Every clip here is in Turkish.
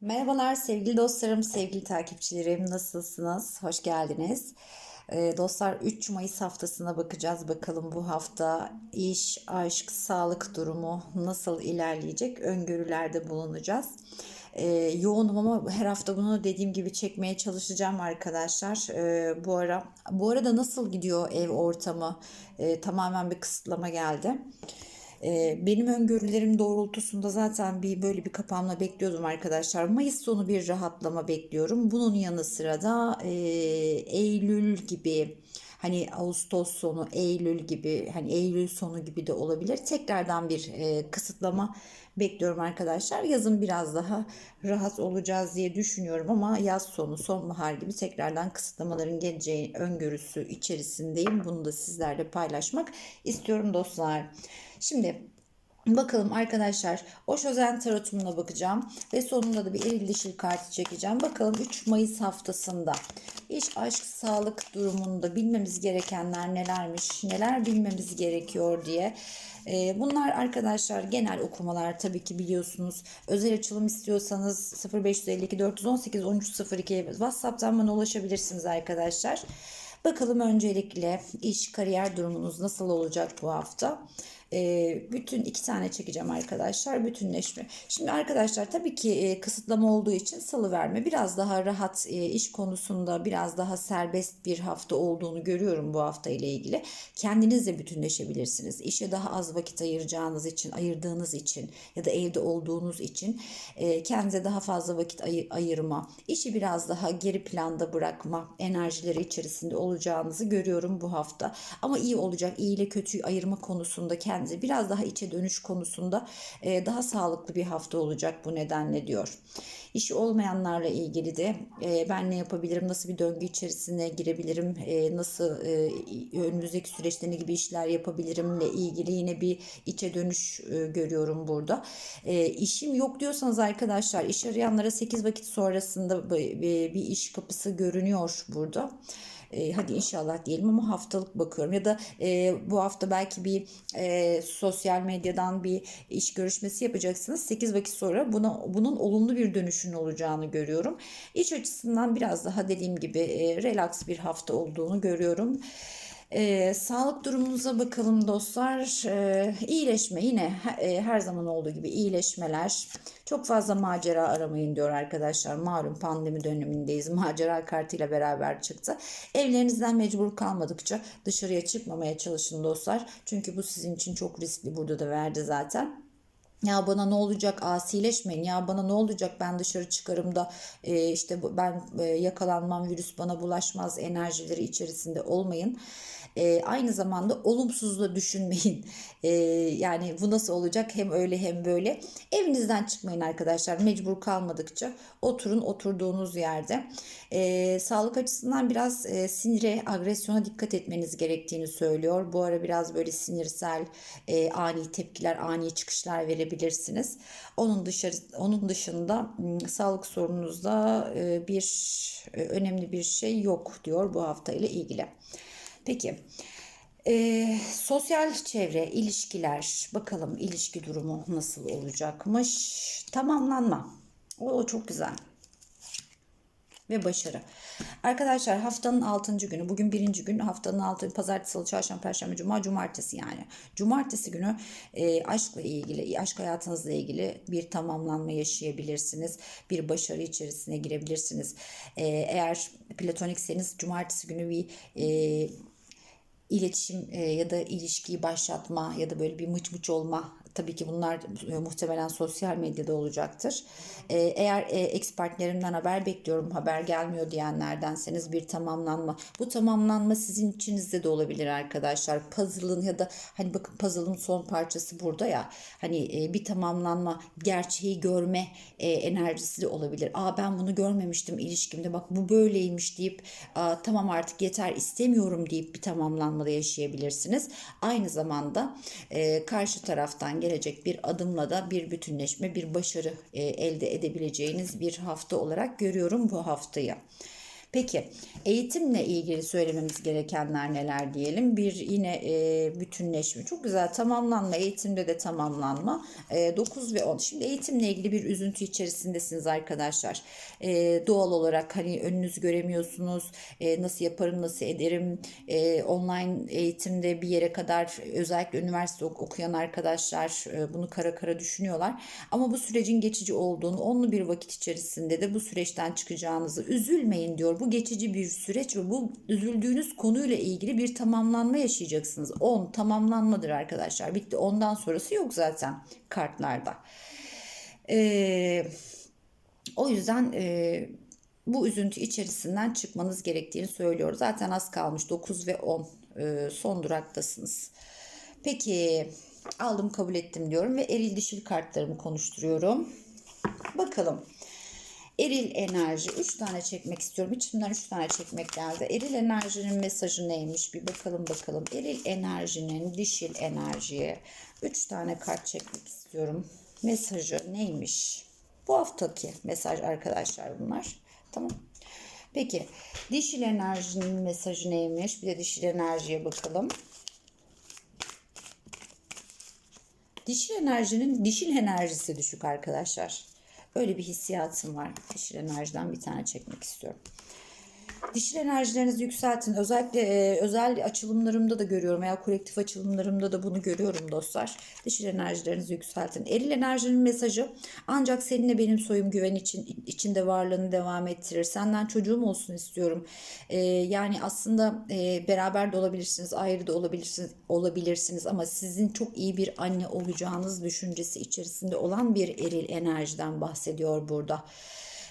Merhabalar sevgili dostlarım, sevgili takipçilerim. Nasılsınız? Hoş geldiniz. Ee, dostlar 3 Mayıs haftasına bakacağız. Bakalım bu hafta iş, aşk, sağlık durumu nasıl ilerleyecek? Öngörülerde bulunacağız. Ee, yoğunum ama her hafta bunu dediğim gibi çekmeye çalışacağım arkadaşlar. Ee, bu ara bu arada nasıl gidiyor ev ortamı? Ee, tamamen bir kısıtlama geldi. Benim öngörülerim doğrultusunda zaten bir böyle bir kapanma bekliyordum arkadaşlar. Mayıs sonu bir rahatlama bekliyorum. Bunun yanı sıra da e, Eylül gibi hani Ağustos sonu, Eylül gibi hani Eylül sonu gibi de olabilir. Tekrardan bir e, kısıtlama bekliyorum arkadaşlar. Yazın biraz daha rahat olacağız diye düşünüyorum ama yaz sonu, sonbahar gibi tekrardan kısıtlamaların geleceği öngörüsü içerisindeyim. Bunu da sizlerle paylaşmak istiyorum dostlar. Şimdi Bakalım arkadaşlar o Şözen tarotumuna bakacağım ve sonunda da bir eril dişil kartı çekeceğim. Bakalım 3 Mayıs haftasında iş, aşk, sağlık durumunda bilmemiz gerekenler nelermiş, neler bilmemiz gerekiyor diye. Ee, Bunlar arkadaşlar genel okumalar tabii ki biliyorsunuz. Özel açılım istiyorsanız 0552 418 1302 WhatsApp'tan bana ulaşabilirsiniz arkadaşlar. Bakalım öncelikle iş, kariyer durumunuz nasıl olacak bu hafta? Ee, bütün iki tane çekeceğim arkadaşlar. Bütünleşme. Şimdi arkadaşlar tabii ki e, kısıtlama olduğu için salı verme biraz daha rahat e, iş konusunda biraz daha serbest bir hafta olduğunu görüyorum bu hafta ile ilgili. Kendinizle bütünleşebilirsiniz. İşe daha az vakit ayıracağınız için, ayırdığınız için ya da evde olduğunuz için e, kendinize daha fazla vakit ayı- ayırma, işi biraz daha geri planda bırakma enerjileri içerisinde olacağınızı görüyorum bu hafta. Ama iyi olacak. İyi ile kötüyü ayırma konusunda kendinize biraz daha içe dönüş konusunda e, daha sağlıklı bir hafta olacak bu nedenle diyor. İşi olmayanlarla ilgili de e, ben ne yapabilirim, nasıl bir döngü içerisine girebilirim, e, nasıl e, önümüzdeki süreçte ne gibi işler yapabilirimle ilgili yine bir içe dönüş e, görüyorum burada. E, işim yok diyorsanız arkadaşlar iş arayanlara 8 vakit sonrasında bir, bir iş kapısı görünüyor burada. E, hadi inşallah diyelim ama haftalık bakıyorum ya da e, bu hafta belki bir e, sosyal medyadan bir iş görüşmesi yapacaksınız. 8 vakit sonra buna bunun olumlu bir dönüşün olacağını görüyorum. İş açısından biraz daha dediğim gibi e, relax bir hafta olduğunu görüyorum. Ee, sağlık durumunuza bakalım dostlar. Ee, iyileşme yine e, her zaman olduğu gibi iyileşmeler. Çok fazla macera aramayın diyor arkadaşlar. Malum pandemi dönemindeyiz. Macera kartıyla beraber çıktı. Evlerinizden mecbur kalmadıkça dışarıya çıkmamaya çalışın dostlar. Çünkü bu sizin için çok riskli. Burada da verdi zaten. Ya bana ne olacak asileşmeyin ya bana ne olacak ben dışarı çıkarım da e, işte ben e, yakalanmam virüs bana bulaşmaz enerjileri içerisinde olmayın. E, aynı zamanda olumsuz da düşünmeyin. E, yani bu nasıl olacak hem öyle hem böyle. Evinizden çıkmayın arkadaşlar mecbur kalmadıkça oturun oturduğunuz yerde. E, sağlık açısından biraz e, sinire agresyona dikkat etmeniz gerektiğini söylüyor. Bu ara biraz böyle sinirsel e, ani tepkiler ani çıkışlar verebilirsiniz. Onun dışarı onun dışında sağlık sorununuzda e, bir önemli bir şey yok diyor bu hafta ile ilgili. Peki. Ee, sosyal çevre, ilişkiler, bakalım ilişki durumu nasıl olacakmış? Tamamlanma. O çok güzel. Ve başarı. Arkadaşlar haftanın 6. günü, bugün birinci gün, haftanın 6. pazartesi, salı, çarşamba, perşembe, cuma, cumartesi yani. Cumartesi günü e, aşkla ilgili, aşk hayatınızla ilgili bir tamamlanma yaşayabilirsiniz. Bir başarı içerisine girebilirsiniz. E, eğer platonikseniz cumartesi günü bir e, iletişim ya da ilişkiyi başlatma ya da böyle bir mıç mıç olma tabii ki bunlar e, muhtemelen sosyal medyada olacaktır. E, eğer e, partnerimden haber bekliyorum haber gelmiyor diyenlerdenseniz bir tamamlanma. Bu tamamlanma sizin içinizde de olabilir arkadaşlar. Puzzle'ın ya da hani bakın puzzle'ın son parçası burada ya hani e, bir tamamlanma gerçeği görme e, enerjisi de olabilir. Aa ben bunu görmemiştim ilişkimde bak bu böyleymiş deyip tamam artık yeter istemiyorum deyip bir tamamlanmada yaşayabilirsiniz. Aynı zamanda karşı taraftan gelecek bir adımla da bir bütünleşme, bir başarı e, elde edebileceğiniz bir hafta olarak görüyorum bu haftayı. Peki eğitimle ilgili söylememiz gerekenler neler diyelim? Bir yine e, bütünleşme. Çok güzel tamamlanma. Eğitimde de tamamlanma. E, 9 ve 10. Şimdi eğitimle ilgili bir üzüntü içerisindesiniz arkadaşlar. E, doğal olarak hani önünüzü göremiyorsunuz. E, nasıl yaparım, nasıl ederim? E, online eğitimde bir yere kadar özellikle üniversite ok- okuyan arkadaşlar e, bunu kara kara düşünüyorlar. Ama bu sürecin geçici olduğunu, onlu bir vakit içerisinde de bu süreçten çıkacağınızı üzülmeyin diyor. Bu geçici bir süreç ve bu üzüldüğünüz konuyla ilgili bir tamamlanma yaşayacaksınız. 10 tamamlanmadır arkadaşlar. Bitti. Ondan sonrası yok zaten kartlarda. Ee, o yüzden e, bu üzüntü içerisinden çıkmanız gerektiğini söylüyor. Zaten az kalmış 9 ve 10 e, son duraktasınız. Peki aldım kabul ettim diyorum ve eril dişil kartlarımı konuşturuyorum. Bakalım. Eril enerji 3 tane çekmek istiyorum. İçimden 3 tane çekmek geldi. Eril enerjinin mesajı neymiş? Bir bakalım bakalım. Eril enerjinin dişil enerjiye 3 tane kart çekmek istiyorum. Mesajı neymiş? Bu haftaki mesaj arkadaşlar bunlar. Tamam. Peki dişil enerjinin mesajı neymiş? Bir de dişil enerjiye bakalım. Dişil enerjinin dişil enerjisi düşük arkadaşlar. Öyle bir hissiyatım var. Enerjiden bir tane çekmek istiyorum. Dişil enerjilerinizi yükseltin. Özellikle e, özel açılımlarımda da görüyorum veya kolektif açılımlarımda da bunu görüyorum dostlar. Dişil enerjilerinizi yükseltin. Eril enerjinin mesajı ancak seninle benim soyum güven için içinde varlığını devam ettirir. Senden çocuğum olsun istiyorum. E, yani aslında e, beraber de olabilirsiniz, ayrı da olabilirsiniz, olabilirsiniz ama sizin çok iyi bir anne olacağınız düşüncesi içerisinde olan bir eril enerjiden bahsediyor burada.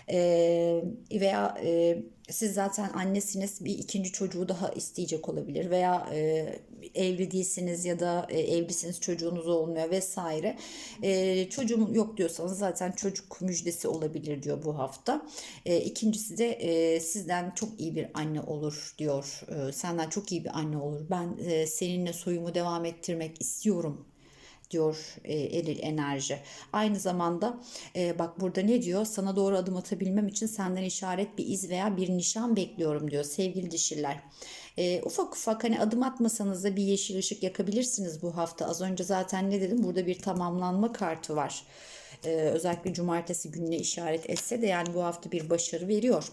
Ee, veya e, siz zaten annesiniz bir ikinci çocuğu daha isteyecek olabilir veya e, evli değilsiniz ya da e, evlisiniz çocuğunuz olmuyor vesaire. E, çocuğum yok diyorsanız zaten çocuk müjdesi olabilir diyor bu hafta. E, ikincisi de e, sizden çok iyi bir anne olur diyor. E, senden çok iyi bir anne olur. Ben e, seninle soyumu devam ettirmek istiyorum diyor e, eril enerji. Aynı zamanda e, bak burada ne diyor? Sana doğru adım atabilmem için senden işaret bir iz veya bir nişan bekliyorum diyor sevgili dişiler. E, ufak ufak hani adım atmasanız da bir yeşil ışık yakabilirsiniz bu hafta. Az önce zaten ne dedim? Burada bir tamamlanma kartı var. E, özellikle cumartesi gününe işaret etse de yani bu hafta bir başarı veriyor.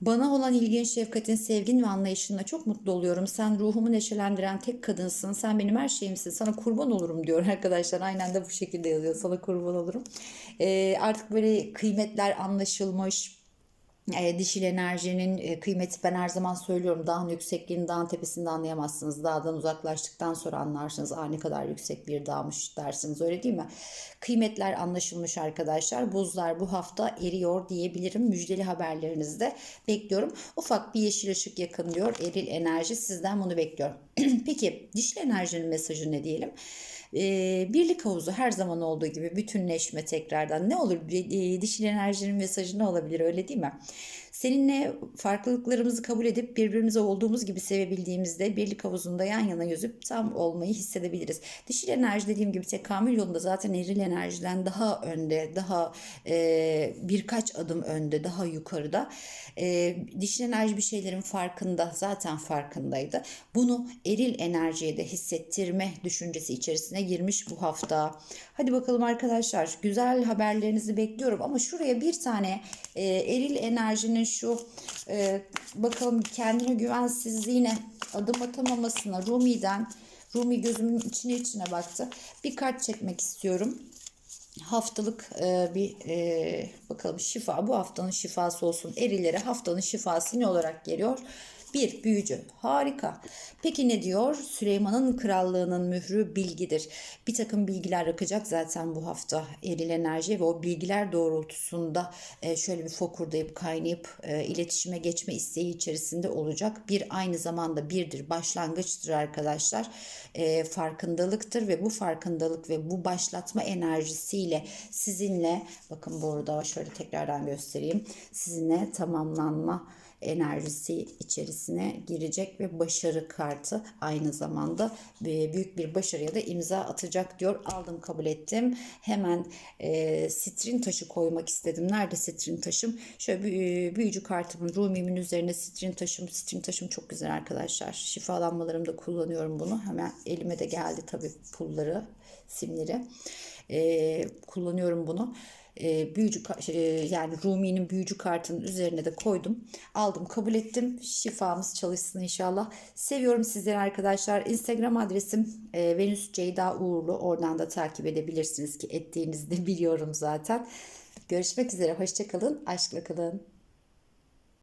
Bana olan ilgin, şefkatin, sevgin ve anlayışınla çok mutlu oluyorum. Sen ruhumu neşelendiren tek kadınsın. Sen benim her şeyimsin. Sana kurban olurum diyor arkadaşlar. Aynen de bu şekilde yazıyor. Sana kurban olurum. Ee, artık böyle kıymetler anlaşılmış e, dişil enerjinin e, kıymeti ben her zaman söylüyorum dağın yüksekliğini dağın tepesinde anlayamazsınız. Dağdan uzaklaştıktan sonra anlarsınız. Aa ne kadar yüksek bir dağmış dersiniz öyle değil mi? Kıymetler anlaşılmış arkadaşlar. Buzlar bu hafta eriyor diyebilirim. Müjdeli haberlerinizde bekliyorum. Ufak bir yeşil ışık yakın diyor. Eril enerji sizden bunu bekliyorum. Peki dişil enerjinin mesajı ne diyelim? Birlik havuzu her zaman olduğu gibi bütünleşme tekrardan ne olur e, dişil enerjinin mesajı ne olabilir öyle değil mi? Seninle farklılıklarımızı kabul edip birbirimize olduğumuz gibi sevebildiğimizde birlik havuzunda yan yana yüzüp tam olmayı hissedebiliriz. Dişil enerji dediğim gibi tekamül yolunda zaten eril enerjiden daha önde, daha e, birkaç adım önde, daha yukarıda. E, dişil enerji bir şeylerin farkında, zaten farkındaydı. Bunu eril enerjiye de hissettirme düşüncesi içerisine girmiş bu hafta. Hadi bakalım arkadaşlar güzel haberlerinizi bekliyorum ama şuraya bir tane e, eril enerjinin şu e, bakalım kendine güvensizliğine adım atamamasına Rumi'den Rumi gözümün içine içine baktı. Bir kart çekmek istiyorum. Haftalık e, bir e, bakalım şifa bu haftanın şifası olsun. Erilere haftanın şifası ne olarak geliyor? Bir büyücü. Harika. Peki ne diyor? Süleyman'ın krallığının mührü bilgidir. Bir takım bilgiler akacak zaten bu hafta eril enerji ve o bilgiler doğrultusunda e, şöyle bir fokurdayıp kaynayıp e, iletişime geçme isteği içerisinde olacak. Bir aynı zamanda birdir, başlangıçtır arkadaşlar. E, farkındalıktır ve bu farkındalık ve bu başlatma enerjisiyle sizinle bakın burada şöyle tekrardan göstereyim. Sizinle tamamlanma enerjisi içerisine girecek ve başarı kartı aynı zamanda e, büyük bir başarıya da imza atacak diyor. Aldım kabul ettim. Hemen e, sitrin taşı koymak istedim. Nerede sitrin taşım? Şöyle büyü- büyücü kartımın Rumi'min üzerine sitrin taşım. Sitrin taşım çok güzel arkadaşlar. Şifalanmalarımda kullanıyorum bunu. Hemen elime de geldi tabii pulları, simleri. E, kullanıyorum bunu. E, büyücü şey, yani Rumi'nin büyücü kartının üzerine de koydum. Aldım, kabul ettim. Şifamız çalışsın inşallah. Seviyorum sizleri arkadaşlar. Instagram adresim e, Venüs Ceyda Uğurlu. Oradan da takip edebilirsiniz ki ettiğinizi de biliyorum zaten. Görüşmek üzere. Hoşçakalın. Aşkla kalın.